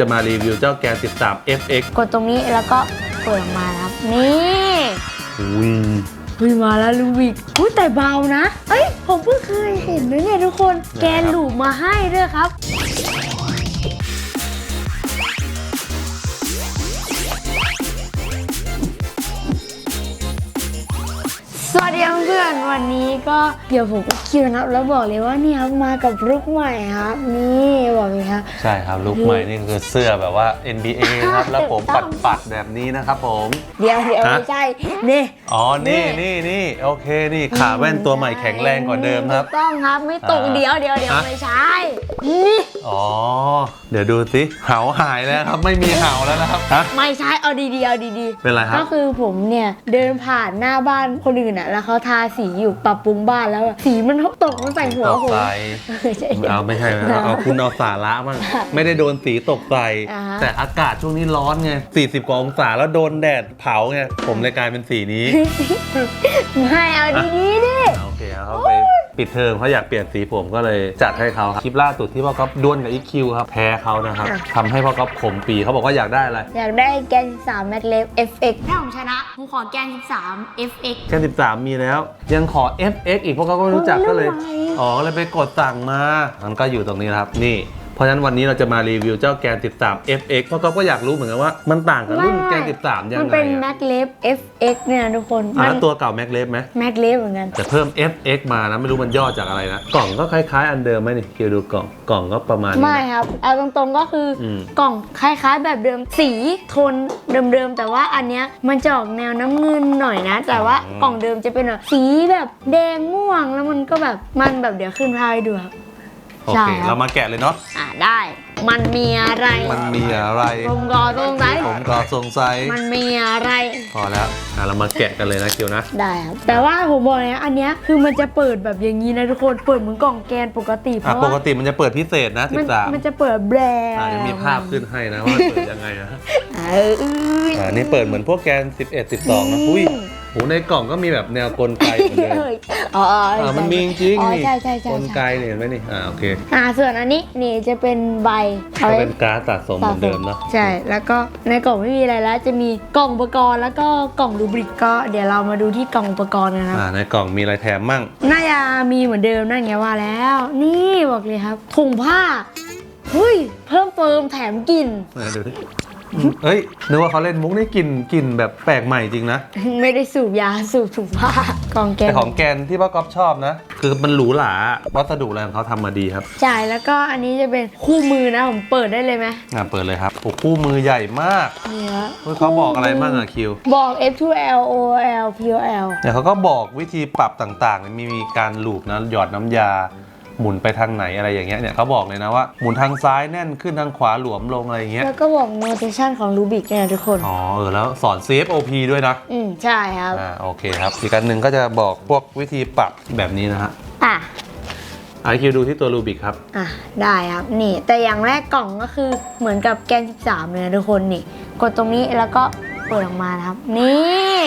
จะมารีวิวเจ้าแกน 13 FX กดตรงนี้แล้วก็เปิดออกมานะครับ นี่อุ้ยเฮ้ยมาแล้วลูบิกอุ้ยแต่เบานะ เอ้ย ผมเพิ่งเคยเห็นนะเนี่ยทุกคนแกนหลูบมาให้ด้วยครับ สวัสดีครับเพื่อน วันนี้ก็เดี๋ยวผมก็คิวนะครับแล้วบอกเลยว่านี่ครับมากับลุกใหม่ครับ นี่บอกเลยครับ ใช่ครับลุคใหม่นี่คือเสื้อแบบว่า NBA ครับ แล้วผมถูปักดต้องปัดๆแบบนี้นะครับผม เดี๋ยวเดี๋ยวฮะไม่ใช่นี่อ๋อนี่นี่นี่นี่โอเคนี่ขาแว่นตัวใหม่แข็งแรงกว่าเดิมครับถูกต้องครับไม่ตกอ่าเดี๋ยวเดี๋ยวเดี๋ยวฮะไม่ใช่นี่ อ๋อ เดี๋ยวดูสิเห่าหายแล้วครับ ไม่มีเห่าแล้วนะครับฮะ ไม่ใช่เอาดีๆเอาดีเป็นไรคๆรัก็บคือผมเนี่ยเดินผ่านหน้าบ้านคนอื่นอะแล้วเขาทาสีอยู่ปรับปรุงบ้านแล้วอะสีมันตกมาใส่หัวตกผมใจเออใช่ เอาไม่ใช่นะเอาคุณเอาสาระมั่งไม่ได้โดนสีตกใส่อ่าฮะ แต่อากาศช่วงนี้ร้อนไง40กว่าองศาแล้วโดนแดดเผาไงผมเลยกลายเป็นสีนี้ ไม่เอาดีๆดิ โอเคครับเขาไป ปิดเทอมเขาอยากเปลี่ยนสีผมก็เลยจัดให้เขาครับคลิปล่าสุดที่พ่อก๊อฟดวลกับอีคิวครับแพ้เขานะครับทำให้พ่อก๊อฟขมปีเขาบอกว่าอยากได้อะไรอยากได้แกน 13 Mac l e f FX ถ้าผมชนะผมขอแกน 13 FX แค่13 มีแล้ว ยังขอ FX อีกพวกเขาก็ไม่รู้จักก็เลยเรื่องอะไรอ๋อก็เลยไปกดสั่งมา มันก็อยู่ตรงนี้นะครับ นี่ เพราะฉะนั้นวันนี้เราจะมารีวิวเจ้าแกน 13 FX เพราะเขาก็อยากรู้เหมือนกันว่ามันต่างกับรุ่นแกน 13 ยังมันไงเป็น อะ Mac l e f FX เนี่ยนะทุกคน อะมัแล้วตัวเก่า Mac l e f ไหม Mac l e f เหมือนกัน แต่เพิ่ม FX มานะ ไม่รู้มันย่อจากอะไรนะ กล่องก็คล้ายๆ อันเดิมไหมนี่เกียวดูกล่องกล่องก็ประมาณนี้ไม่นะ ครับ เอาตรงๆก็คืออม กล่องคล้าย ๆ แบบเดิมสีโทนเดิมๆ แต่ว่าอันเนี้ยมันจะออกแนวน้ำเงินหน่อยนะ แต่ว่ากล่องเดิมจะเป็นแบบสีแบบแดงม่วงแล้วมันก็แบบมันแบบเดี๋ยวขึ้นภาพให้ดูครับ โอใช่เค ครับ เรามาแกะเลยเนาะอ่าได้ มันมีอะไร มันมีอะไร ผมก็ตรงไหน ผมก็สงสัยมันมีอะไร พอแล้วอะเรามาแกะกันเลยนะคิวนะ ได้ครับ แต่ว่าผมบอกเลยนะอันเนี้ยคือมันจะเปิดแบบอย่างนี้นะทุกคนเปิดเหมือนกล่องแกนปกติเพอะราะปว่ากติมันจะเปิดพิเศษนะมัน13มันจะเปิดแบรนอะด์เดี๋ยวมีภาพขึ้นให้นะว่าเปิดยังไงนะ เออเอยอ่านี่เปิดเหมือนพวกแกน 11 12นะอุ้ยโหในกล่องก็มีแบบแนวกลไกเหมือนเดิมเอ้ยอ๋ออ๋ออ่ามันมีจริงอ๋อๆนี่ใช่ใช่ใช่กลใช่ไกเนี่ยเห็นไหมนี่อ่าโอเคอ่าส่วนอันนี้นี่จะเป็นใบเอาก็ไว้เป็นการ์ดสะสมเหมือนเดิมเนาะใช่ แล้วก็ในกล่องไม่มีอะไรแล้ว จะมีกล่องอุปกรณ์แล้วก็กล่องรูบริกก็เดี๋ยวเรามาดูที่กล่องอุปกรณ์กันครับ อ่าในกล่องมีอะไรแถมมั่ง น่าจะมีเหมือนเดิมนั่นไงว่าแล้ว นี่บอกเลยครับถุงผ้าเฮ้ยเพิ่มเติมแถมกลิ่นไหนดูดิอืม เอ้ยนึกว่าเขาเล่นมุกนี่กลิ่นกลิ่นแบบแปลกใหม่จริงนะ ไม่ได้สูบยาสูบถุงผ้ากล่องแกแต่นของแกนที่ป้าก๊อฟชอบนะ คือมันหรูหราวัสดุอะไรของเขาทำมาดีครับจ่ายแล้วก็อันนี้จะเป็นคู่มือนะผมเปิดได้เลยไหมอ่าเปิดเลยครับโอ้คู่มือใหญ่มากนี่ครับเฮ้ยเขาบอกอะไรบ้างอะคิว บอก F2L OL POL เนี่ยเขาก็บอกวิธีปรับต่างๆ มีมีการลูบนะหยอดน้ำยา หมุนไปทางไหนอะไรอย่างเงี้ยเนี่ยเขาบอกเลยนะว่าหมุนทางซ้ายแน่นขึ้นทางขวาหลวมลงอะไรอย่างเงี้ย แล้วก็บอก notation ของ Rubik เนี่ยนะทุกคน อ๋อเออแล้วสอน CFOP ด้วยนะ อืมใช่ครับ อ่าโอเคครับ อีกอันหนึ่งก็จะบอกพวกวิธีปรับแบบนี้นะฮะอะ ไอคิวดูที่ตัวรูบิกครับ อะ ได้ครับนี่ แต่อย่างแรกกล่องก็คือเหมือนกับแกน 13 เลยนะทุกคนนี่ กดตรงนี้แล้วก็เปิดออกมานะครับ นี่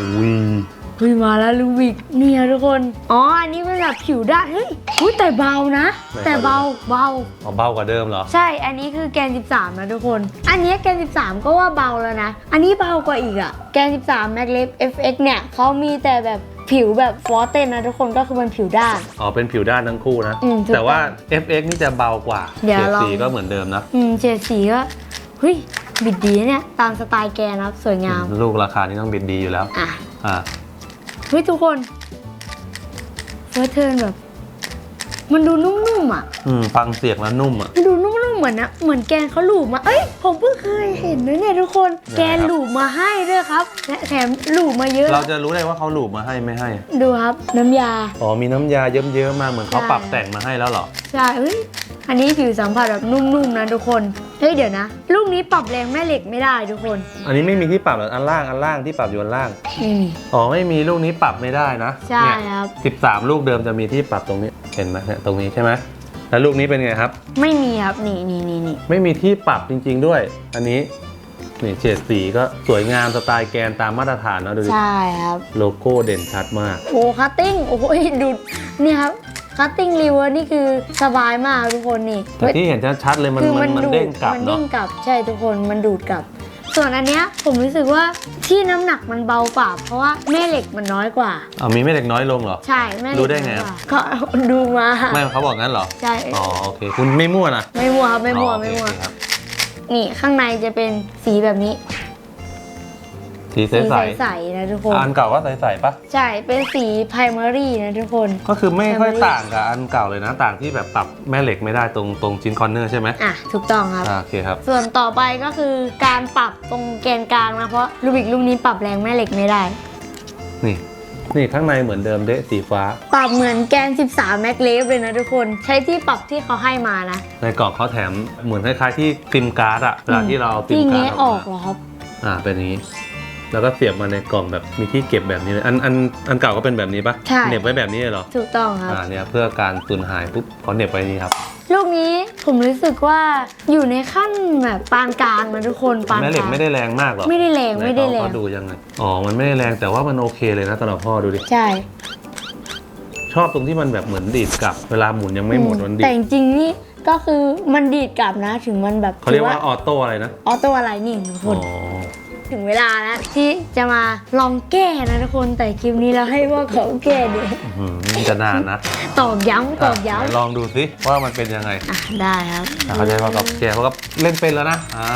อุ้ยเฮ้ยมาแล้วลูบิกนี่นะทุกคน อ๋อ อันนี้เป็นแบบผิวด้านเฮ้ยอุ๊ยแต่เบานะ แต่เบาเบาเอาเบากว่าเดิมเหรอ ใช่ อันนี้คือแกน 13 นะทุกคน อันนี้แกน 13 ก็ว่าเบาแล้วนะ อันนี้เบากว่าอีกอะแกน 13 Mac l e f FX เนี่ยเขามีแต่แบบผิวแบบฟอร์เตนนะทุกคนก็คือมันผิวด้าน อ๋อ เป็นผิวด้านทั้งคู่นะ อืมถูกต้องแต่ว่า FX นี่จะเบากว่าเดี๋ยวเฉดลอง สีก็เหมือนเดิมนะ อืมเฉดสีก็เฮ้ยบิดดีนะเนี่ย ตามสไตล์แกนะครับสวยงาม ลูกราคานี่ต้องบิดดีอยู่แล้ว อะ อ่า เฮ้ยทุกคนเฟิร์สเทิร์นแบบ มันดูนุ่มๆอะ อืมฟังเสียงแล้วนุ่มอะ มันดูนุ่มๆเหมือนนะเหมือนแกนเขาหลูบมา เอ้ยผมเพิ่งเคยเห็นนะเนี่ยทุกคน แกนหลูบมาให้ด้วยครับและแถมหลูบมาเยอะ เราจะรู้ได้ว่าเขาหลูบมาให้ไม่ให้ ดูครับ น้ำยา อ๋อมีน้ำยาเยิ้มๆมาเหมือนเขาใช่ปรับแต่งมาให้แล้วเหรอ ใช่เฮ้ย อันนี้ผิวสัมผัสแบบนุ่มๆนะทุกคน เฮ้ยเดี๋ยวนะ ลูกนี้ปรับแรงแม่เหล็กไม่ได้ทุกคน อันนี้ไม่มีที่ปรับเหรออันล่างอันล่างที่ปรับอยู่อันล่างนี่นี่อ๋อไม่มีลูกนี้ปรับไม่ได้นะใช่เนี่ยครับ สิบสามลูกเดิมจะมีที่ปรับตรงนี้เห็นไหมเนี่ยตรงนี้ใช่ไหมแล้วลูกนี้เป็นไงครับ ไม่มีครับ นี่นี่นี่นี่ไม่มีที่ปรับจริง ๆด้วย อันนี้นี่เฉดสีก็สวยงามสไตล์แกนตามมาตรฐานนะดูดิใช่ครับ โลโก้เด่นชัดมาก โอ้คัตติ้ง โอ้ยดูนี่ครับ คัตติ้งริวนี่คือสบายมากทุกคนนี่แต่ที่เห็นชัดๆเลยมันคือมันมันดูเด้งกลับมันเนาะเด้งกลับใช่ทุกคนมันดูดกลับ ส่วนอันเนี้ยผมรู้สึกว่าที่น้ำหนักมันเบากว่า เพราะว่าแม่เหล็กมันน้อยกว่าอ๋อมีแม่เหล็กน้อยลงเหรอ ใช่แม่เหล็กรู้ได้ไง น้อยอะกว่าก็ดูมาไม่เขาบอกงั้นเหรอ ใช่อ๋อโอเค คุณไม่มั่วนะไม่มัวครับไม่มัวอ๋อโอเคไม่มัวโอเคครับ นี่ข้างในจะเป็นสีแบบนี้ สีใสีสใสๆนะทุกคๆนอันเก่าก็ใสๆปะใช่ เป็นสีไพรมารีนะทุกคน ก็คือไม่ค่อย Family ต่างกับอันเก่าเลยนะ ต่างที่แบบปรับแม่เหล็กไม่ได้ตรงตรงชิ้นคอนเนอร์ใช่ไหมอะ ถูกต้องครับ อ่าโอเคครับ ส่วนต่อไปก็คือการปรับตรงแกนกลางนะ เพราะลูบิกลูกนี้ปรับแรงแม่เหล็กไม่ได้ นี่ นี่ข้างในเหมือนเดิมเดะสีฟ้า ปรับเหมือนแกน 13 แม็กเลฟเลยนะทุกคน ใช้ที่ปรับที่เขาให้มานะในกล่องเขาแถมเหมือนคล้ายๆที่ซิมการ์ดอะเวลาที่เราเอาซิมที่การ์เงี้ดยออออกกมาเหรอครับ อ่าเป็นอย่างนี้ แล้วก็เสียบมาในกล่องแบบมีที่เก็บแบบนี้เลย อันอันอันเก่าก็เป็นแบบนี้ปะใช่ เหน็บไว้แบบนี้เลยเหรอ ถูกต้องครับ อ่าเนี่ยเพื่อการสูญหายปุ๊บเขาเหน็บไว้นี่ครับลูกนี้ผมรู้สึกว่าอยู่ในขั้นแบบปานกลางนะทุกคนปานแม่เหล็กกลางไม่ได้แรงมากหรอกไม่ได้แรงไม่ได้แรงเขาดูยังไง อ๋อ มันไม่ได้แรงแต่ว่ามันโอเคเลยนะสำหรับพ่อดูดิ ใช่ชอบตรงที่มันแบบเหมือนดีดกลับ เวลาหมุนยังไม่หมดมันดีแต่ดจริงๆนี่ก็คือมันดีดกลับนะถึงมันแบบเขาเรียกว่าออโต้อะไรนะ ออโต้อะไรนี่ทุกคอ๋น อ ถึงเวลาแล้วที่จะมาลองแก้นะทุกคนแต่คลิปนี้เราให้พวกเขาแก้ดิอื้อหือมันจะนานนะตอกย้ำตอกไหนย้ำลองดูสิว่ามันเป็นยังไงอะได้ครับ อะเขาใจะว่ากับแกเขาก็เล่นเป็นแล้วนะอ่า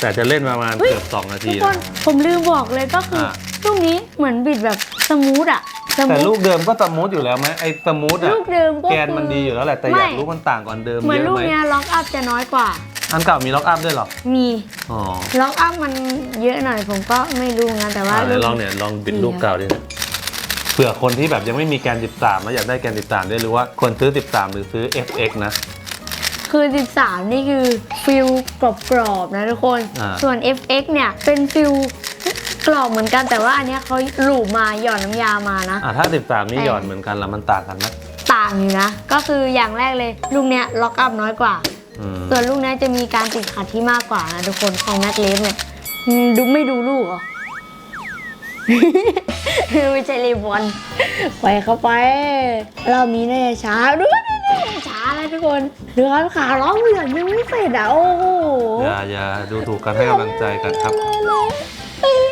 แต่จะเล่นประมาณเฮ้ย เกือบสองนาทุทีกคนนะ ผมลืมบอกเลยก็คืออาลูกนี้เหมือนบิดแบบสมูทอะสแต่มูทลูกเดิมก็สมูทอยู่แล้วไหมไอ้สมูทอะลูกเดิมก็แกนมันดีอยู่แล้วแหละแต่อยากไม่ รู้มันต่างก่อนเดิมเหมือนเยลูอะกไหมเนี้ยล็อกอัพจะน้อยกว่า อันเก่ามีล็อกอัพด้วยเหรอ มีอ๋อล็อกอัพมันเยอะหน่อยผมก็ไม่รู้นะแต่ว่า อะเดี๋ยวลลูองกเนี่ยลองบิดลูกเก่าดิเนี่ยเผื่อคนที่แบบยังไม่มีแกน 13 แล้วอยากได้แกน 13ได้รู้ว่าควรซื้อ 13 หรือซื้อ FX นะ คือ 13 นี่คือฟิลกรอบๆนะทุกคน อ่า ส่วน FX เนี่ยเป็นฟิลกรอบเหมือนกันแต่ว่าอันเนี้ยเขาหลูบมาหย่อนน้ำยามานะ อะถ้า 13 นี่แต่หย่อนเหมือนกันแล้วมันต่างกันไหมต่างอยู่นะ ก็คืออย่างแรกเลยลูกเนี้ยล็อกอัพน้อยกว่าอืม ส่วนลูกเนี้ยจะมีการติดขัดที่มากกว่านะทุกคนของแม็กเลฟเนี่ยอืมดูไม่ดูลูกเหรอ ไม่ใช่เลบอนไปเข้าไปรอบนี้น่าจะช้าด้วยน่าจะช้าแล้วทุกคนเรือขาร้องเหลืองยังไม่เสร็จอะโอ้โหอย่าอย่าดูถูกกันให้กำลังใจกันครับเอ้ย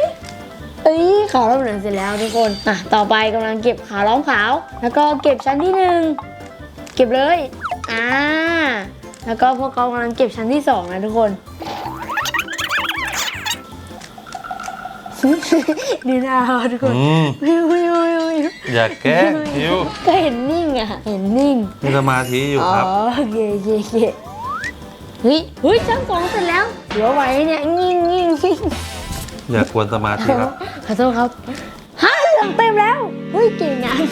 เอ้ยขาวล้อมเหลืองเสร็จแล้วทุกคนอะต่อไปกำลังเก็บขาวล้อมขาว แล้วก็เก็บชั้นที่หนึ่งเก็บเลยอ่า แล้วก็พวกเขากำลังเก็บชั้นที่สองนะทุกคน ดูหน้าเขาทุกคนอืมวิววิววิววิวอย่าแกล้งคิวก็เห็นนิ่งอะ เห็นนิ่ง มีสมาธิอยู่ครับอ๋อโอเคโอเคโอเคเฮ้ยเฮ้ยชั้นสองเสร็จแล้วเหลือไว้เนี่ยงิ่งงิ่งงิ่ง อย่ากวนสมาธิครับ ขอโทษครับฮะเหลืองเต็มแล้ว เฮ้ยเก่งงาน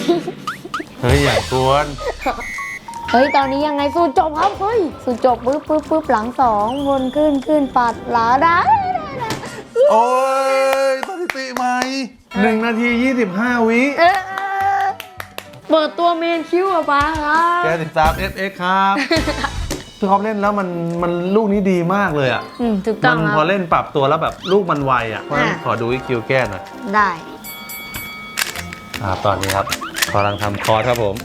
เฮ้ยอย่ากวนเฮ้ย ตอนนี้ยังไงสูตรจบครับ เฮ้ย สูตรจบปึ๊บปึ๊บปึ๊บหลังสองวนขึ้นขึ้นปัดหลาได้โอ้ยสถิติใหม่หนึ่งนาทียี่สิบห้าวิ เออเปิดตัวเมนคิวอะป้าครับแกสิบสาม FX ครับพี่เขาเล่นแล้วมันมันลูกนี้ดีมากเลยอะอืมถูกต้มัองนคพอรับ เล่นปรับตัวแล้วแบบลูกมันไวอะเพราะฉะนั้นอะ ขอดูอีคิวแก้หน่อยได้ อ่าตอนนี้ครับกำลังทำคอร์สครับผม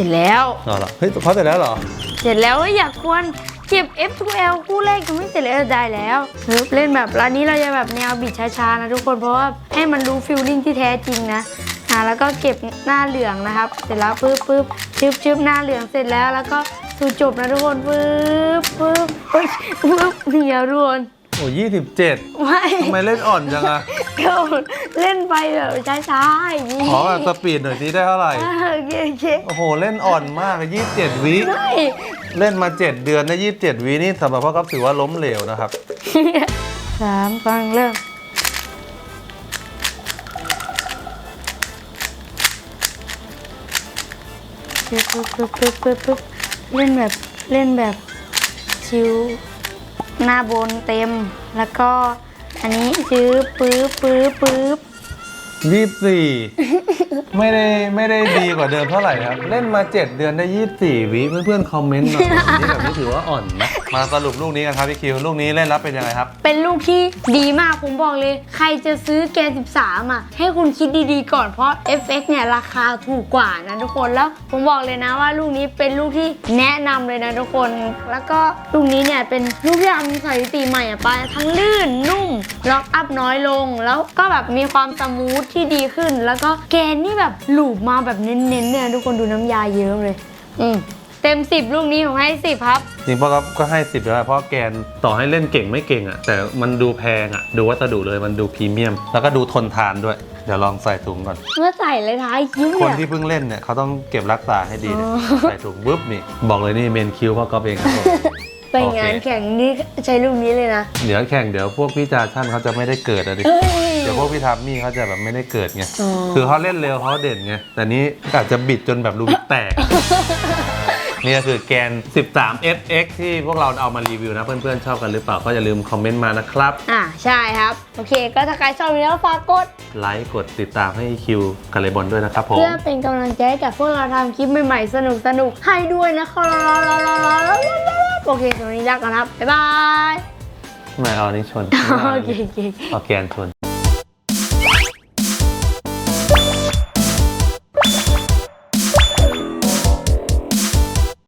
ร็จแล้วอ๋อเหรอเฮ้ยคอร์สเสร็จแล้วเหรอ เสร็จแล้วเฮ้ยอยากควรเก็บ F2L คู่แรกยังไม่เสร็จเลยเออได้แล้วปึ๊บเล่นแบบร้านนี้เราจะแบบแนวบิดช้าๆนะทุกคนเพราะว่าให้มันรู้ฟิลลิ่งที่แท้จริงนะอ่าแล้วก็เก็บหน้าเหลืองนะครับ เสร็จแล้วปึ๊บปึ๊บชึบชึบหน้าเหลืองเสร็จแล้วแล้วก็สู่จบนะทุกคนปึ๊บปึ๊บปึ๊บปึ๊บเหี่ยวทุกคน โอ้ยี่สิบเจ็ดไม่ทำไมเล่นอ่อนจังอะเดี๋ยวเล่นไปแบบช้าๆอย่างนี้ขอแบบสปีดหน่อยสิได้เท่าไหร่อ่าโอเคโอเคโอ้โห เล่นอ่อนมากยี่สิบเจ็ดวิไม่เล่นมา7เดือนได้ยี่สิบเจ็ดวินี่สำหรับพ่อครับถือว่าล้มเหลวนะครับสามฟังเริ่มปึ๊บปึ๊บปึ๊บปึ๊บปึ๊บปึ๊บเล่นแบบเล่นแบบชิว หน้าบนเต็ม แล้วก็อันนี้ซื้อปื๊บปื๊บปื๊บ ยี่สี่ไม่ได้ไม่ได้ดีกว่าเดิมเท่าไหร่ครับ เล่นมา 7 เดือนได้ 24 วิเพื่อนๆคอมเมนต์หน่อยนี่แบบนี้ถือว่าอ่อนนะมาสรุปลูกนี้กันครับพี่คิวลูกนี้เล่นแล้วเป็นยังไงครับ เป็นลูกที่ดีมากผมบอกเลย ใครจะซื้อแกน13อะให้คุณคิดดีๆก่อนเพราะ FX เนี่ยราคาถูกกว่านะทุกคนแล้วผมบอกเลยนะว่าลูกนี้เป็นลูกที่แนะนำเลยนะทุกคน แล้วก็ลูกนี้เนี่ยเป็นลูกที่ทำสถิติใหม่อะไปทั้งลื่นนุ่มล็อกอัพน้อยลง แล้วก็แบบมีความสมูทที่ดีขึ้น แล้วก็แกนนี่แบบหลูบมาแบบเน้นๆเนี่ยทุกคนดูน้ำยาเยิ้มเลย อืมเต็ม 10 ลูกนี้ผมให้ 10 ครับ จริงๆพ่อก็ก็ให้สิบแล้วเพราะแกนต่อให้เล่นเก่งไม่เก่งอะแต่มันดูแพงอะดูวัสดุเลยมันดูพรีเมียม แล้วก็ดูทนทานด้วย เดี๋ยวลองใส่ถุงก่อน เมื่อใส่เลยท้ายคิ้วคนเนี่ยที่เพิ่งเล่นเนี่ยเขาต้องเก็บรักษาให้ดีเนี่ยอ๋อ ใส่ถุงปุ๊บนี่บอกเลยนี่เมนคิวพ่อก๊อฟเองครับผม ไปงานโอเค แข่งนี่ใช้ลูกนี้เลยนะ เดี๋ยวแข่งเดี๋ยวพวกพี่จาชั่นเขาจะไม่ได้เกิดอะดิเอ้ยเดี๋ยวพวกพี่ทัมมี่เขาจะแบบไม่ได้เกิดไง อ๋อ คือเขาเล่นเร็วเขาเด่นไง แต่นี้อาจจะบิดจนแบบรูบิกแตก นี่ก็คือแกน 13 FX ที่พวกเราเอามารีวิวนะ เพื่อนๆ ชอบกันหรือเปล่า ก็อย่าลืมคอมเมนต์มานะครับ อ่าใช่ครับ โอเค ก็ถ้าใครชอบวิดีโอฝากกด ไลค์กดติดตามให้คิวกับเลบอลด้วยนะครับผม เพื่อเป็นกำลังใจให้กับพวกเราทำคลิปใหม่ๆ สนุกๆ ให้ด้วยนะครับ โอเคสำหรับวันนี้ลากันครับบ๊ายบาย ไม่เอาอันนี้ชนโอเคโอเค เอาแกนชน